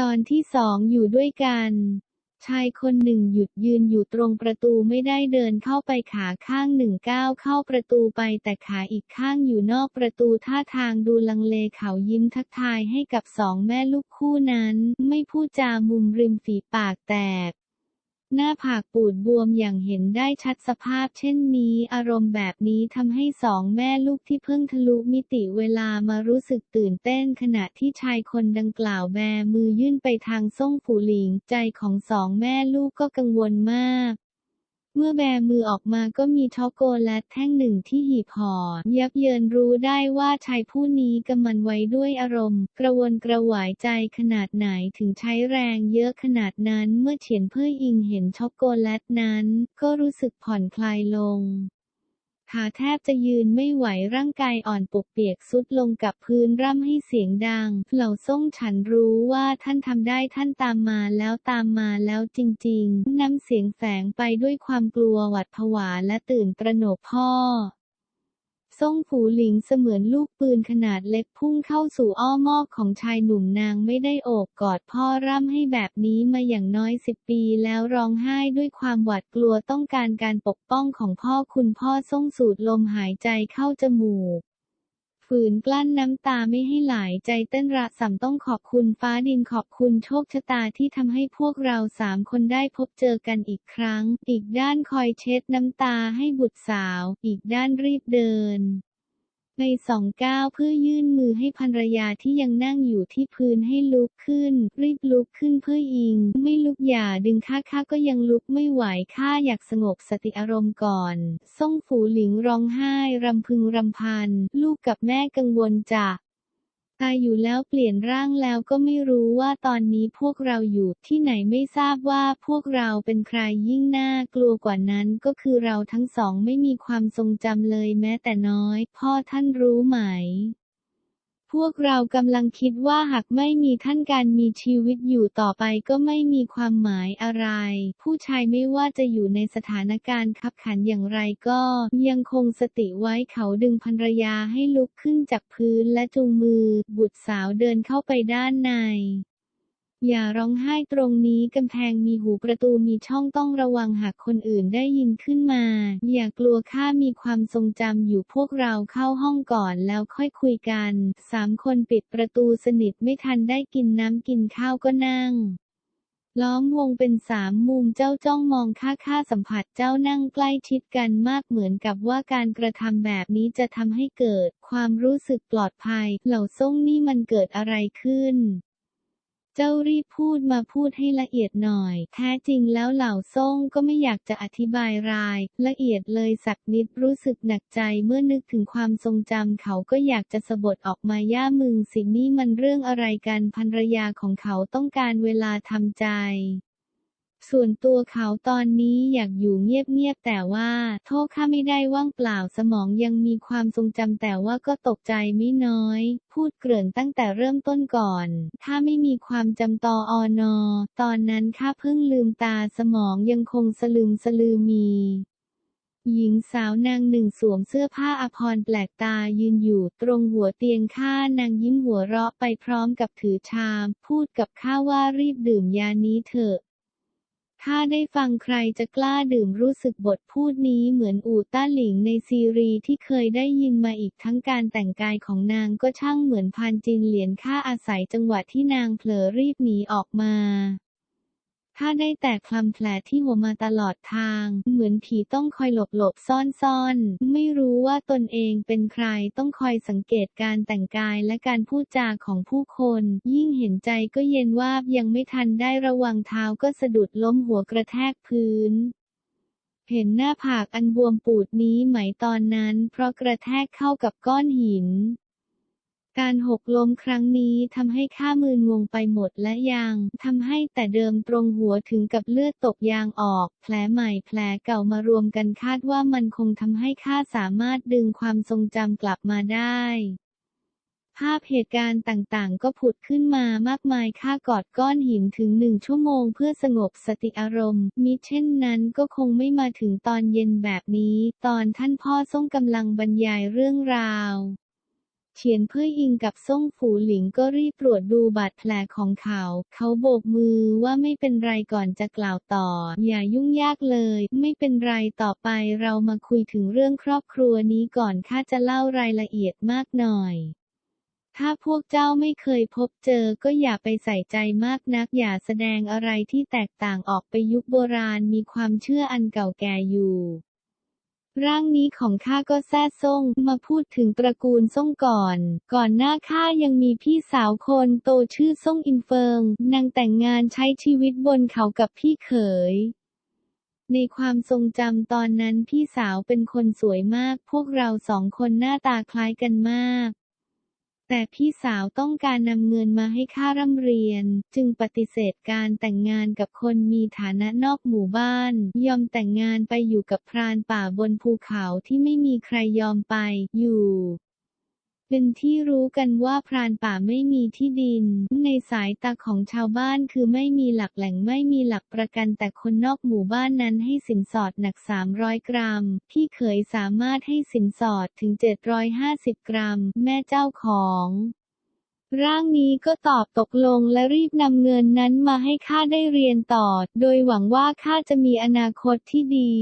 ตอนที่สองอยู่ด้วยกัน ชายคนหนึ่งหยุดยืนอยู่ตรงประตูไม่ได้เดินเข้าไปขาข้างหนึ่งก้าวเข้าประตูไปแต่ขาอีกข้างอยู่นอกประตูท่าทางดูลังเลเขายิ้มทักทายให้กับสองแม่ลูกคู่นั้น ไม่พูดจามุมริมฝีปากแตก หน้าผากปูดบวมอย่างเห็นได้ชัดสภาพเช่นนี้ อารมณ์แบบนี้ทำให้สองแม่ลูกที่เพิ่งทะลุมิติเวลามารู้สึกตื่นเต้นขณะที่ชายคนดังกล่าวแบมือยื่นไปทางส่งฝูหลิง ใจของสองแม่ลูกก็กังวลมาก เมื่อแบมือออกมาก็มีช็อกโกแลตแท่งหนึ่งที่หีบห่อยับเยินรู้ได้ว่าชายผู้นี้กำมันไว้ด้วยอารมณ์ กระวนกระวายใจขนาดไหนถึงใช้แรงเยอะขนาดนั้นเมื่อเฉียนเพื่ออิงเห็นช็อกโกแลตนั้น ก็รู้สึกผ่อนคลายลง ขาแทบจะยืนไม่ไหวร่างกายอ่อนปกเปียกสุดลงกับพื้นร่ำให้เสียงดัง เหล่าส่งฉันรู้ว่าท่านทำได้ท่านตามมาแล้วตามมาแล้วจริง ๆ น้ำเสียงแฝงไปด้วยความกลัวหวัดผวาและตื่นตระหนกพ่อ ส่งผูหลิงเสมือนลูกปืนขนาดเล็กพุ่งเข้าสู่อ้อมอกของชายหนุ่มนางไม่ได้โอบกอดพ่อร่ำให้แบบนี้มาอย่างน้อยสิบปีแล้วร้องไห้ด้วยความหวาดกลัวต้องการการปกป้องของพ่อคุณพ่อส่งสูดลมหายใจเข้าจมูก ฝืนกลั้นน้ำตาไม่ให้ไหลใจเต้นระสำต้องขอบคุณฟ้าดินขอบคุณโชคชะตาที่ทำให้พวกเราสามคนได้พบเจอกันอีกครั้ง อีกด้านคอยเช็ดน้ำตาให้บุตรสาว อีกด้านรีบเดิน ในสองก้าวเพื่อยื่นมือให้ภรรยาที่ยังนั่งอยู่ที่พื้นให้ลุกขึ้น รีบลุกขึ้นเพื่ออิง ไม่ลุกอย่าดึงข้าข้าก็ยังลุกไม่ไหวข้าอยากสงบสติอารมณ์ก่อนส่งฝูหลิงร้องไห้รำพึงรำพัน ลูกกับแม่กังวลจะ ตายอยู่แล้วเปลี่ยนร่างแล้วก็ไม่รู้ว่าตอนนี้พวกเราอยู่ที่ไหนไม่ทราบว่าพวกเราเป็นใครยิ่งน่ากลัวกว่านั้นก็คือเราทั้งสองไม่มีความทรงจำเลยแม้แต่น้อย พ่อท่านรู้ไหม พวกเรากำลังคิดว่าหากไม่มีท่านการมีชีวิตอยู่ต่อไปก็ไม่มีความหมายอะไร ผู้ชายไม่ว่าจะอยู่ในสถานการณ์ขับขันอย่างไรก็ยังคงสติไว้เขาดึงภรรยาให้ลุกขึ้นจากพื้นและจูงมือ บุตรสาวเดินเข้าไปด้านใน อย่าร้องไห้ตรงนี้กำแพงมีหูประตูมีช่องต้องระวังหากคนอื่นได้ยินขึ้นมา อย่ากลัวข้ามีความทรงจำอยู่พวกเราเข้าห้องก่อนแล้วค่อยคุยกันสามคนปิดประตูสนิทไม่ทันได้กินน้ำกินข้าวก็นั่ง ล้อมวงเป็นสามมุมเจ้าจ้องมองข้าข้าสัมผัสเจ้านั่งใกล้ชิดกันมากเหมือนกับว่าการกระทำแบบนี้จะทำให้เกิด ความรู้สึกปลอดภัย เหล่าส่งนี่มันเกิดอะไรขึ้น จ้ารีบพูดมาพูดให้ละเอียดหน่อย แท้จริงแล้วเหล่าซ่งก็ไม่อยากจะอธิบายราย ละเอียดเลยสักนิดรู้สึกหนักใจเมื่อนึกถึงความทรงจำเขาก็อยากจะสะบดออกมาย่ามึงสินี่มันเรื่องอะไรกันภรรยาของเขาต้องการเวลาทำใจ ส่วนตัวเขาตอนนี้อยากอยู่เงียบๆแต่ว่า โทษข้าไม่ได้ว่างเปล่าสมองยังมีความทรงจำแต่ว่าก็ตกใจไม่น้อย พูดเกริ่นตั้งแต่เริ่มต้นก่อนข้าไม่มีความจำตออนอ ตอนนั้นข้าเพิ่งลืมตาสมองยังคงสลึมสลือมีหญิงสาวนางหนึ่งสวมเสื้อผ้าอภรณ์แปลกตายืนอยู่ตรงหัวเตียงข้านางยิ้มหัวเราะไปพร้อมกับถือชาม พูดกับข้าว่ารีบดื่มยานี้เถอะ ถ้าได้ฟังใครจะกล้าดื่มรู้สึกบทพูดนี้เหมือนอูต้าหลิงในซีรีส์ที่เคยได้ยินมาอีกทั้งการแต่งกายของนางก็ช่างเหมือนพานจินเหรียญค่าอาศัยจังหวะที่นางเผลอรีบหนีออกมา ถ้าได้แต่คลำแผลที่หัวมาตลอดทาง เหมือนผีต้องคอยหลบหลบซ่อนซ่อน ไม่รู้ว่าตนเองเป็นใครต้องคอยสังเกตการแต่งกายและการพูดจาของผู้คน ยิ่งเห็นใจก็เย็นวาบยังไม่ทันได้ระวังเท้าก็สะดุดล้มหัวกระแทกพื้นเห็นหน้าผากอันบวมปูดนี้ไหมตอนนั้น เพราะกระแทกเข้ากับก้อนหิน การหกล้มครั้งนี้ทำให้ข้ามืนงงไปหมดและยังทำให้แต่เดิมตรงหัวถึงกับเลือดตกยางออก แผลใหม่แผลเก่ามารวมกันคาดว่ามันคงทำให้ข้าสามารถดึงความทรงจำกลับมาได้ ภาพเหตุการณ์ต่างๆ ก็ผุดขึ้นมามากมายข้ากอดก้อนหินถึงหนึ่งชั่วโมงเพื่อสงบสติอารมณ์ มิเช่นนั้นก็คงไม่มาถึงตอนเย็นแบบนี้ ตอนท่านพ่อทรงกำลังบรรยายเรื่องราว เฉียนเพื่อยิงกับซ่งฝูหลิงก็รีบตรวจดูบาดแผลของเขา เขาโบกมือว่าไม่เป็นไรก่อนจะกล่าวต่อ อย่ายุ่งยากเลย ไม่เป็นไรต่อไปเรามาคุยถึงเรื่องครอบครัวนี้ก่อนข้าจะเล่ารายละเอียดมากหน่อยถ้าพวกเจ้าไม่เคยพบเจอก็อย่าไปใส่ใจมากนัก อย่าแสดงอะไรที่แตกต่างออกไปยุคโบราณมีความเชื่ออันเก่าแก่อยู่ ร่างนี้ของข้าก็แซ่ซ่ง มาพูดถึงตระกูลซ่งก่อน ก่อนหน้าข้ายังมีพี่สาวคนโตชื่อซ่งอินเฟิง นางแต่งงานใช้ชีวิตบนเขากับพี่เขย ในความทรงจำตอนนั้นพี่สาวเป็นคนสวยมาก พวกเราสองคนหน้าตาคล้ายกันมาก แต่พี่สาวต้องการนำเงินมาให้ค่าร่ำเรียน จึงปฏิเสธการแต่งงานกับคนมีฐานะนอกหมู่บ้าน ยอมแต่งงานไปอยู่กับพรานป่าบนภูเขาที่ไม่มีใครยอมไปอยู่ เป็นที่รู้กันว่าพรานป่าไม่มีที่ดิน ในสายตาของชาวบ้านคือไม่มีหลักแหล่งไม่มีหลักประกันแต่คนนอกหมู่บ้านนั้นให้สินสอดหนัก 300 กรัม พี่เขยสามารถให้สินสอดถึง 750 กรัม แม่เจ้าของร่างนี้ก็ตอบตกลงและรีบนำเงินนั้นมาให้ข้าได้เรียนต่อ โดยหวังว่าข้าจะมีอนาคตที่ดี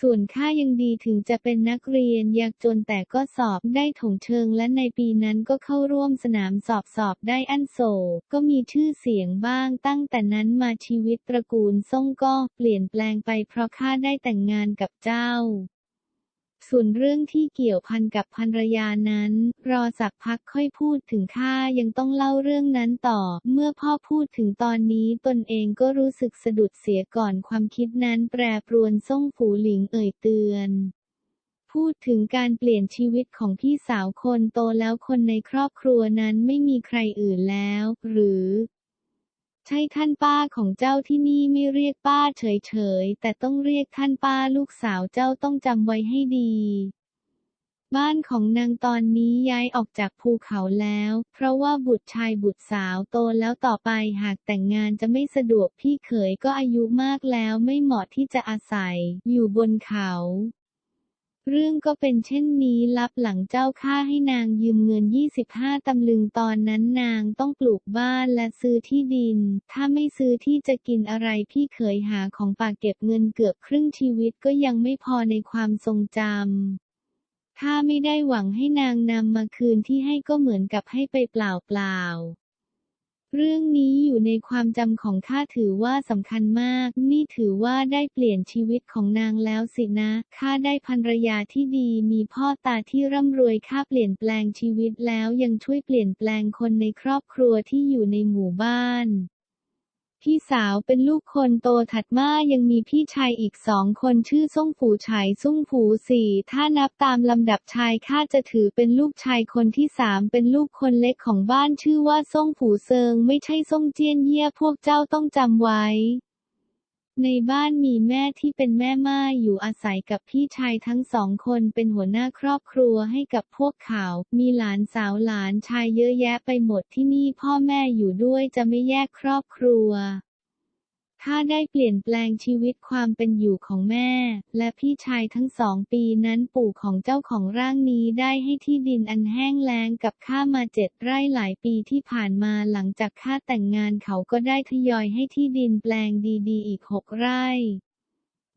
ส่วนข้ายังดีถึงจะเป็นนักเรียนยากจนแต่ก็สอบได้ถงเชิงและในปีนั้นก็เข้าร่วมสนามสอบสอบได้อันโศกก็มีชื่อเสียงบ้างตั้งแต่นั้นมาชีวิตตระกูลซ่งก็เปลี่ยนแปลงไปเพราะข้าได้แต่งงานกับเจ้า ส่วนเรื่องที่เกี่ยวพันกับภรรยานั้น รอสักพักค่อยพูดถึงข้ายังต้องเล่าเรื่องนั้นต่อ เมื่อพ่อพูดถึงตอนนี้ตนเองก็รู้สึกสะดุดเสียก่อนความคิดนั้นแปรปรวนส่งฝูหลิงเอ่ยเตือน พูดถึงการเปลี่ยนชีวิตของพี่สาวคนโตแล้วคนในครอบครัวนั้นไม่มีใครอื่นแล้ว หรือ ใช่ท่านป้าของเจ้าที่นี่ไม่เรียกป้าเฉยๆ แต่ต้องเรียกท่านป้าลูกสาวเจ้าต้องจำไว้ให้ดี บ้านของนางตอนนี้ย้ายออกจากภูเขาแล้ว เพราะว่าบุตรชายบุตรสาวโตแล้วต่อไปหากแต่งงานจะไม่สะดวกพี่เขยก็อายุมากแล้วไม่เหมาะที่จะอาศัยอยู่บนเขา เรื่องก็เป็นเช่นนี้ลับหลังเจ้าข้าให้นางยืมเงิน 25 ตำลึงตอนนั้นนางต้องปลูกบ้านและซื้อที่ดิน ถ้าไม่ซื้อที่จะกินอะไรพี่เคยหาของป่ากเก็บเงินเกือบครึ่งชีวิตก็ยังไม่พอในความทรงจำถ้าไม่ได้หวังให้นางนำมาคืนที่ให้ก็เหมือนกับให้ไปเปล่าๆ เรื่องนี้อยู่ในความจำของข้าถือว่าสำคัญมาก นี่ถือว่าได้เปลี่ยนชีวิตของนางแล้วสินะ ข้าได้ภรรยาที่ดี มีพ่อตาที่ร่ำรวยข้าเปลี่ยนแปลงชีวิตแล้วยังช่วยเปลี่ยนแปลงคนในครอบครัวที่อยู่ในหมู่บ้าน พี่สาวเป็นลูกคนโตถัดมายังมีพี่ชายอีกสองคนชื่อซ่งฝูชายซ่งฝูสี่ถ้านับตามลำดับชายข้าจะถือเป็นลูกชายคนที่สามเป็นลูกคนเล็กของบ้านชื่อว่าซ่งฝูเซิงไม่ใช่ซ่งเจียนเยี่ยพวกเจ้าต้องจำไว้ ในบ้านมีแม่ที่เป็นแม่ม่ายอยู่อาศัยกับพี่ชายทั้งสองคนเป็นหัวหน้าครอบครัวให้กับพวกเขา มีหลานสาวหลานชายเยอะแยะไปหมดที่นี่พ่อแม่อยู่ด้วยจะไม่แยกครอบครัว ถ้าได้เปลี่ยนแปลงชีวิตความเป็นอยู่ของแม่ และพี่ชายทั้งสองปีนั้นปู่ของเจ้าของร่างนี้ได้ให้ที่ดินอันแห้งแล้งกับข้ามาเจ็ดไร่หลายปีที่ผ่านมาหลังจากข้าแต่งงานเขาก็ได้ทยอยให้ที่ดินแปลงดีๆ อีกหกไร่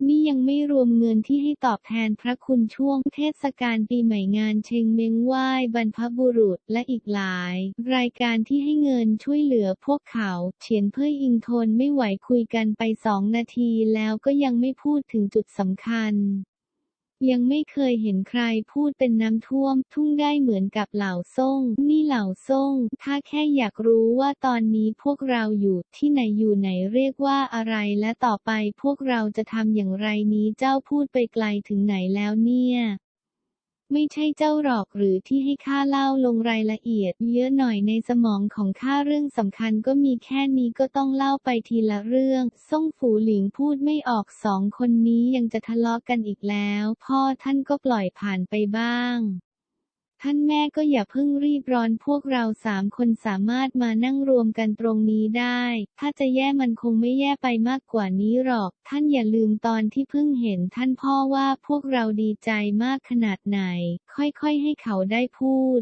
นี่ยังไม่รวมเงินที่ให้ตอบแทนพระคุณช่วงเทศกาลปีใหม่งานเชงเม้งไหว้บรรพบุรุษและอีกหลาย รายการที่ให้เงินช่วยเหลือพวกเขา เฉียนเพื่ออิงทนไม่ไหวคุยกันไปสองนาทีแล้วก็ยังไม่พูดถึงจุดสำคัญ ยังไม่เคยเห็นใครพูดเป็นน้ำท่วม ทุ่งได้เหมือนกับเหล่าซ่ง นี่เหล่าซ่ง ถ้าแค่อยากรู้ว่าตอนนี้พวกเราอยู่ที่ไหนอยู่ไหนเรียกว่าอะไรและต่อไปพวกเราจะทำอย่างไรนี้เจ้าพูดไปไกลถึงไหนแล้วเนี่ย ไม่ใช่เจ้าหรอกหรือที่ให้ข้าเล่าลงรายละเอียด เยอะหน่อยในสมองของข้าเรื่องสำคัญก็มีแค่นี้ก็ต้องเล่าไปทีละเรื่อง ซ่งฝูหลิงพูดไม่ออกสองคนนี้ยังจะทะเลาะกันอีกแล้ว พ่อท่านก็ปล่อยผ่านไปบ้าง ท่านแม่ก็อย่าเพิ่งรีบร้อนพวกเราสามคนสามารถมานั่งรวมกันตรงนี้ได้ ถ้าจะแย่มันคงไม่แย่ไปมากกว่านี้หรอก ท่านอย่าลืมตอนที่เพิ่งเห็นท่านพ่อว่าพวกเราดีใจมากขนาดไหน ค่อยๆให้เขาได้พูด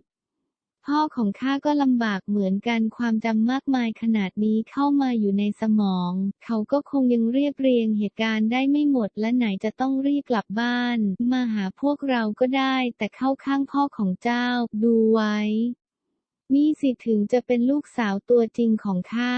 พ่อของข้าก็ลำบากเหมือนกันความจำมากมายขนาดนี้เข้ามาอยู่ในสมอง เขาก็คงยังเรียบเรียงเหตุการณ์ได้ไม่หมดและไหนจะต้องรีบกลับบ้าน มาหาพวกเราก็ได้ แต่เข้าข้างพ่อของเจ้า ดูไว้ นี่สิถึงจะเป็นลูกสาวตัวจริงของข้า